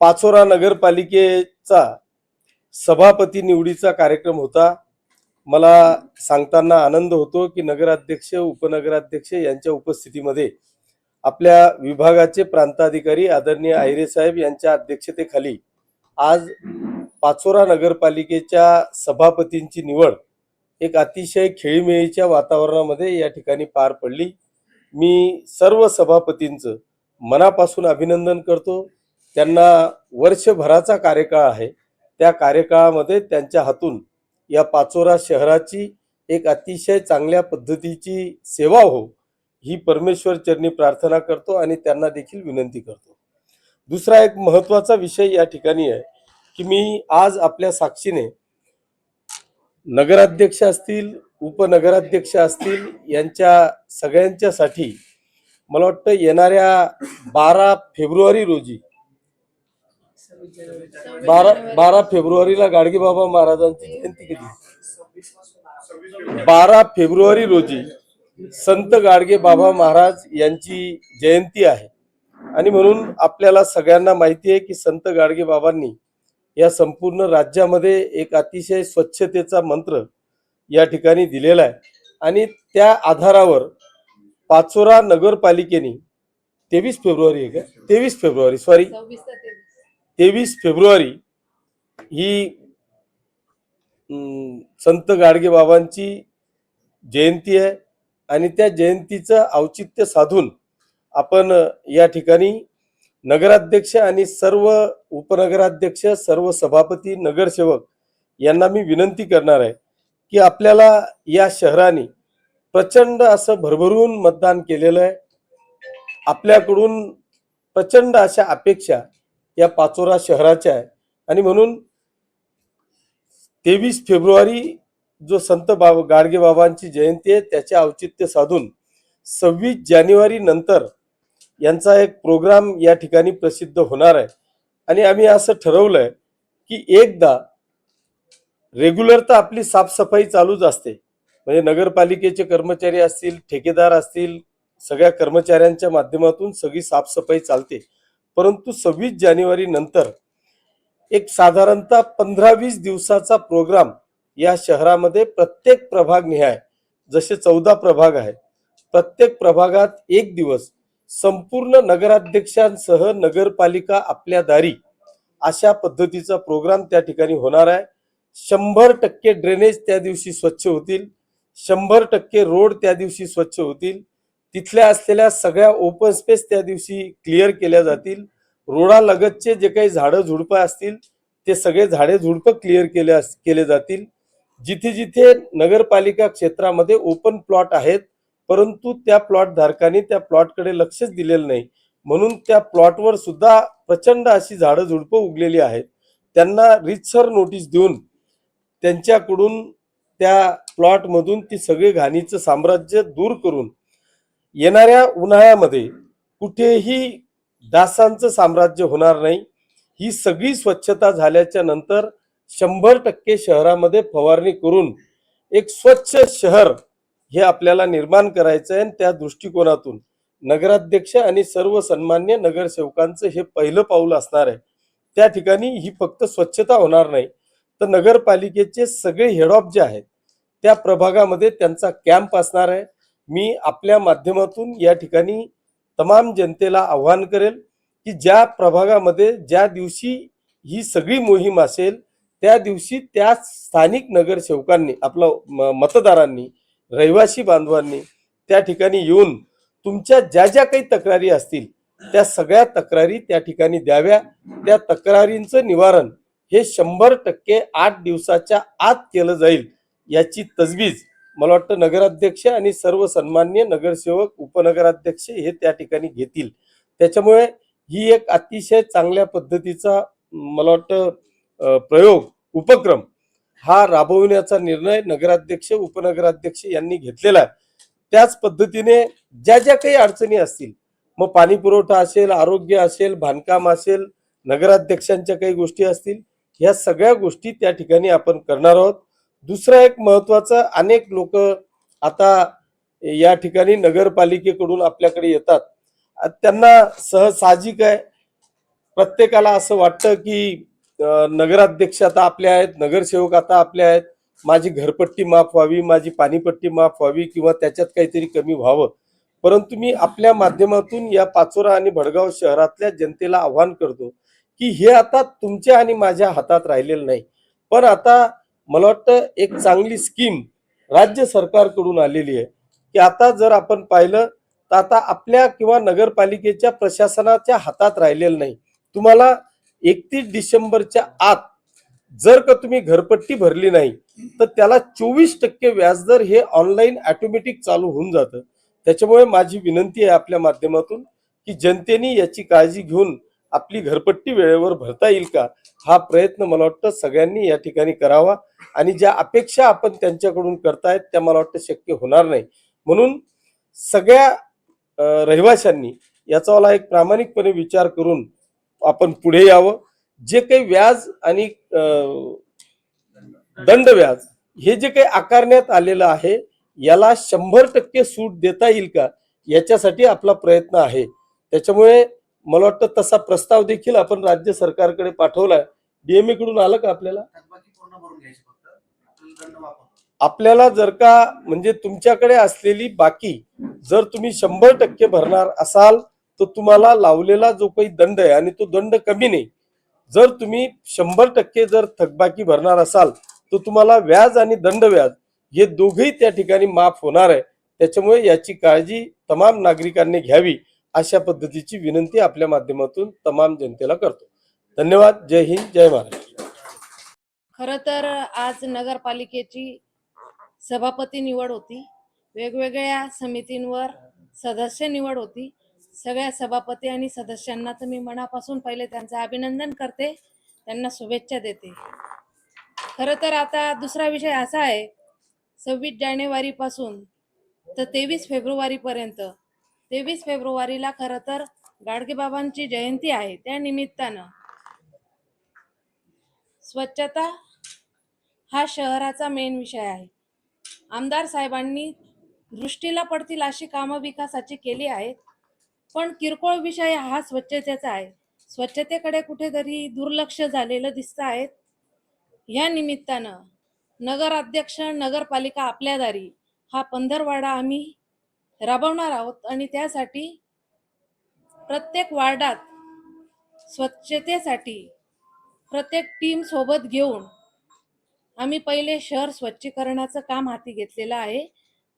पाचोरा नगरपालिकेचा सभापती निवडीचा कार्यक्रम होता. मला सांगताना आनंद होतो की नगराध्यक्ष उपनगराध्यक्ष यांच्या उपस्थितीमध्ये आपल्या विभागाचे प्रांताधिकारी आदरणीय आहिरे साहेब यांच्या अध्यक्षतेखाली आज पाचोरा नगरपालिकेच्या सभापतींची निवड एक अतिशय खेळीमेळीच्या वातावरणामध्ये या ठिकाणी पार पडली. मी सर्व सभापतींचं मनापासून अभिनंदन करतो. त्यांना वर्षभराचा कार्यकाळ आहे. त्या कार्यकाळामध्ये त्यांच्या हातून या पाचोरा शहराची एक अतिशय चांगल्या पद्धतीची सेवा हो ही परमेश्वर चरणी प्रार्थना करतो आणि त्यांना देखील विनंती करतो. दुसरा एक महत्त्वाचा विषय या ठिकाणी आहे की मी आज आपल्या साक्षीने नगराध्यक्ष असतील उपनगराध्यक्ष असतील यांच्या सगळ्यांच्यासाठी मला वाटतं येणाऱ्या बारा फेब्रुवारी रोजी बारा बारा फेब्रुवारीला गाडगेबाबा महाराजांची जयंती कधी? बारा फेब्रुवारी रोजी संत गाडगे बाबा महाराज यांची जयंती आहे. आणि म्हणून आपल्याला सगळ्यांना माहिती आहे की संत गाडगे बाबांनी या संपूर्ण राज्यामध्ये एक अतिशय स्वच्छतेचा मंत्र या ठिकाणी दिलेला आहे. आणि त्या आधारावर पाचोरा नगरपालिकेने तेवीस फेब्रुवारी आहे का? तेवीस फेब्रुवारी सॉरी तेवीस. फेब्रुवारी ही संत गाडगे बाबांची जयंती आहे आणि त्या जयंतीचं औचित्य साधून आपण या ठिकाणी नगराध्यक्ष आणि सर्व उपनगराध्यक्ष सर्व सभापती नगरसेवक यांना मी विनंती करणार आहे की आपल्याला या शहराने प्रचंड असं भरभरून मतदान केलेलं आहे आपल्याकडून प्रचंड अशा अपेक्षा या पाचोरा शहराच्या आहे. आणि म्हणून तेवीस फेब्रुवारी जो संत बाब गाडगे बाबांची जयंती आहे त्याचे औचित्य साधून सव्वीस जानेवारी नंतर यांचा एक प्रोग्राम या ठिकाणी प्रसिद्ध होणार आहे. आणि आम्ही असं ठरवलं आहे की एकदा रेग्युलर तर आपली साफसफाई चालूच असते. म्हणजे नगरपालिकेचे कर्मचारी असतील ठेकेदार असतील सगळ्या कर्मचाऱ्यांच्या माध्यमातून सगळी साफसफाई चालते. परंतु सव्वीस जानेवारी नंतर एक साधारणतः पंधरा वीस दिवसाचा प्रोग्राम या शहरामध्ये प्रत्येक प्रभाग निहाय जसे चौदा प्रभाग आहे. प्रत्येक प्रभागात एक दिवस संपूर्ण नगराध्यक्षांसह नगरपालिका आपल्या दारी अशा पद्धतीचा प्रोग्राम त्या ठिकाणी होणार आहे. शंभर टक्के ड्रेनेज त्या दिवशी स्वच्छ होतील. शंभर टक्के रोड त्या दिवशी स्वच्छ होतील. तिथल्या असलेल्या सगळ्या ओपन स्पेस त्या दिवशी क्लिअर केल्या जातील. रोडालगतचे जे काही झाडं झुडपं असतील ते सगळे झाडे झुडपं क्लिअर केले केले जातील. जिथे जिथे नगरपालिका क्षेत्रामध्ये ओपन प्लॉट आहेत परंतु त्या प्लॉट धारकांनी त्या प्लॉटकडे लक्षच दिलेलं नाही. म्हणून त्या प्लॉटवर सुद्धा प्रचंड अशी झाडं झुडपं उगलेली आहेत. त्यांना रितसर नोटीस देऊन त्यांच्याकडून त्या प्लॉटमधून ती सगळी घाणीचं साम्राज्य दूर करून येणाऱ्या उन्हाळ्यामध्ये कुठेही डासांचं साम्राज्य होणार नाही. ही सगळी स्वच्छता झाल्याच्यानंतर शंभर टक्के शहरामध्ये फवारणी करून एक स्वच्छ शहर हे आपल्याला निर्माण करायचं आहे आणि त्या दृष्टिकोनातून नगराध्यक्ष आणि सर्व सन्मान्य नगरसेवकांचं हे पहिलं पाऊल असणार आहे. त्या ठिकाणी ही फक्त स्वच्छता होणार नाही. तर नगरपालिकेचे सगळे हेड ऑफ जे आहेत त्या प्रभागामध्ये त्यांचा कॅम्प असणार आहे. मी आपल्या माध्यमातून या ठिकाणी तमाम जनतेला आव्हान करेल की ज्या प्रभागामध्ये ज्या दिवशी ही सगळी मोहीम असेल त्या दिवशी त्या स्थानिक नगरसेवकांनी आपलं म- मतदारांनी रहिवासी बांधवांनी त्या ठिकाणी येऊन तुमच्या ज्या ज्या काही तक्रारी असतील त्या सगळ्या तक्रारी त्या ठिकाणी द्याव्या. त्या तक्रारींचं निवारण हे शंभर टक्के आठ दिवसाच्या आत केलं जाईल याची तजवीज मला वाटतं नगराध्यक्ष आणि सर्व सन्मान्य नगरसेवक उपनगराध्यक्ष हे त्या ठिकाणी घेतील. त्याच्यामुळे ही एक अतिशय चांगल्या पद्धतीचा मला वाटतं प्रयोग उपक्रम हा राबविण्याचा निर्णय नगराध्यक्ष उपनगराध्यक्ष यांनी घेतलेला आहे. त्याच पद्धतीने ज्या ज्या काही अडचणी असतील मग पाणी पुरवठा असेल आरोग्य असेल बांधकाम असेल नगराध्यक्षांच्या काही गोष्टी असतील ह्या सगळ्या गोष्टी त्या ठिकाणी आपण करणार आहोत. दुसरं एक महत्त्वाचा अनेक लोक आता या ठिकाणी नगरपालिकेकडून आपल्याकडे येतात. त्यांना सहसाहजिक आहे. प्रत्येकाला असं वाटतं की नगराध्यक्ष आता आपले आहेत नगरसेवक आता आपले आहेत. माझी घरपट्टी माफ व्हावी माझी पाणीपट्टी माफ व्हावी किंवा त्याच्यात काहीतरी कमी व्हावं. परंतु मी आपल्या माध्यमातून या पाचोरा आणि भडगाव शहरातल्या जनतेला आव्हान करतो की हे आता तुमच्या आणि माझ्या हातात राहिलेलं नाही. पण आता मला वाटतं एक चांगली स्कीम राज्य सरकारकडून आलेली आहे. की आता जर आपण पाहिलं तर आता आपल्या किंवा नगरपालिकेच्या प्रशासनाच्या हातात राहिलेलं नाही. तुम्हाला एकतीस डिसेंबरच्या आत जर का तुम्ही घरपट्टी भरली नाही तर त्याला चोवीस टक्के व्याजदर हे ऑनलाईन ऑटोमॅटिक चालू होऊन जातं. त्याच्यामुळे माझी विनंती आहे आपल्या माध्यमातून की जनतेने याची काळजी घेऊन आपली घरपट्टी वेळेवर भरता येईल का? हा प्रयत्न मला वाटतं सगळ्यांनी या ठिकाणी करावा. आणि ज्या अपेक्षा आपण त्यांच्याकडून करतायत त्या मला वाटतं शक्य होणार नाही. म्हणून सगळ्या रहिवाशांनी याचा मला एक प्रामाणिकपणे विचार करून आपण पुढे यावं. जे काही व्याज आणि दंड व्याज हे जे काही आकारण्यात आलेलं आहे याला शंभर टक्के सूट देता येईल का? याच्यासाठी आपला प्रयत्न आहे. त्याच्यामुळे मला वाटतं तसा प्रस्ताव देखील आपण राज्य सरकारकडे पाठवलाय. डीएमए कडून आलं का आपल्याला? आपल्याला जर का म्हणजे तुमच्याकडे असलेली बाकी जर तुम्ही शंभर टक्के भरणार असाल तर तुम्हाला लावलेला जो काही दंड आहे आणि तो दंड कमी नाही. जर तुम्ही शंभर टक्के जर थकबाकी भरणार असाल तर तुम्हाला व्याज आणि दंड व्याज हे दोघेही त्या ठिकाणी माफ होणार आहे. त्याच्यामुळे याची काळजी तमाम नागरिकांनी घ्यावी. अशा पद्धतीची विनंती आपल्या माध्यमातून तमाम जनतेला करतो. धन्यवाद. जय हिंद. जय महाराष्ट्र. खर तर आज नगरपालिकेची सभापती निवड होती. वेगवेगळ्या समितींवर सदस्य निवड होती. सगळ्या सभापती आणि सदस्यांना तर मी मनापासून पहिले त्यांचं अभिनंदन करते. त्यांना शुभेच्छा देते. खरं तर आता दुसरा विषय असा आहे. सव्वीस जानेवारीपासून तर तेवीस फेब्रुवारीपर्यंत तेवीस फेब्रुवारीला खरं तर गाडगेबाबांची जयंती आहे. त्या निमित्तानं स्वच्छता हा शहराचा मेन विषय आहे. आमदार साहेबांनी दृष्टीला पडतील अशी कामं विकासाची केली आहेत. पण किरकोळ विषय हा स्वच्छतेचा आहे. स्वच्छतेकडे कुठेतरी दुर्लक्ष झालेलं दिसत आहेत या निमित्तानं नगराध्यक्ष नगरपालिका आपल्या दारी हा पंधरवाडा आम्ही राबवणार आहोत आणि त्यासाठी प्रत्येक वार्डात स्वच्छतेसाठी प्रत्येक टीम सोबत घेऊन आम्ही पहिले शहर स्वच्छीकरणाचं काम हाती घेतलेलं आहे.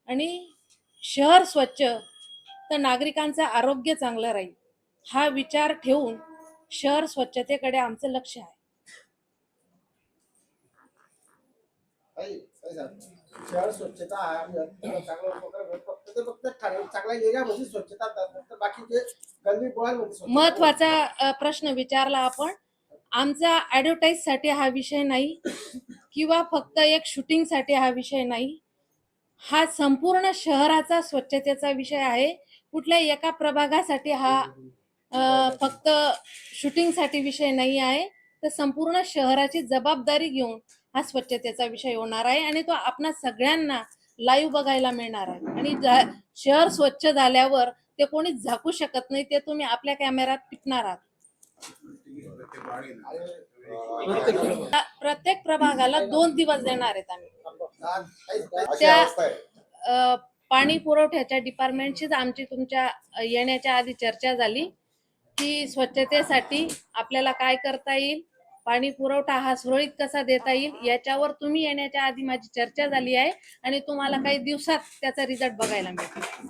आणि शहर स्वच्छ तर नागरिकांचं आरोग्य चांगलं राहील हा विचार ठेवून शहर स्वच्छतेकडे आमचं लक्ष आहे. शहर स्वच्छता चांगला उपक्रम फक्त ते फक्त ठराविक चांगल्या एरियामध्ये स्वच्छता बाकीचे महत्त्वाचा प्रश्न विचारला आपण. आमचा ऍडव्हर्टाईजसाठी हा विषय नाही किंवा फक्त एक शूटिंगसाठी हा विषय नाही. हा संपूर्ण शहराचा स्वच्छतेचा विषय आहे. कुठल्या एका प्रभागासाठी हा फक्त शूटिंगसाठी विषय नाही आहे. तर संपूर्ण शहराची जबाबदारी घेऊन हा स्वच्छतेचा विषय होणार आहे आणि तो आपणा सगळ्यांना लाईव्ह बघायला मिळणार आहे. आणि शहर स्वच्छ झाल्यावर ते कोणी झाकू शकत नाही ते तुम्ही आपल्या कॅमेऱ्यात टिपणार आहात. प्र- प्रत्येक प्रभागाला दोन दिवस देणार आहेत आम्ही. त्या पाणी पुरवठ्याच्या डिपार्टमेंटशीच आमची तुमच्या येण्याच्या आधी चर्चा झाली की स्वच्छतेसाठी आपल्याला काय करता येईल? पाणी पुरवठा हा सुरळीत कसा देता येईल याच्यावर तुम्ही येण्याच्या आधी माझी चर्चा झाली आहे आणि तुम्हाला काही दिवसात त्याचा रिझल्ट बघायला मिळेल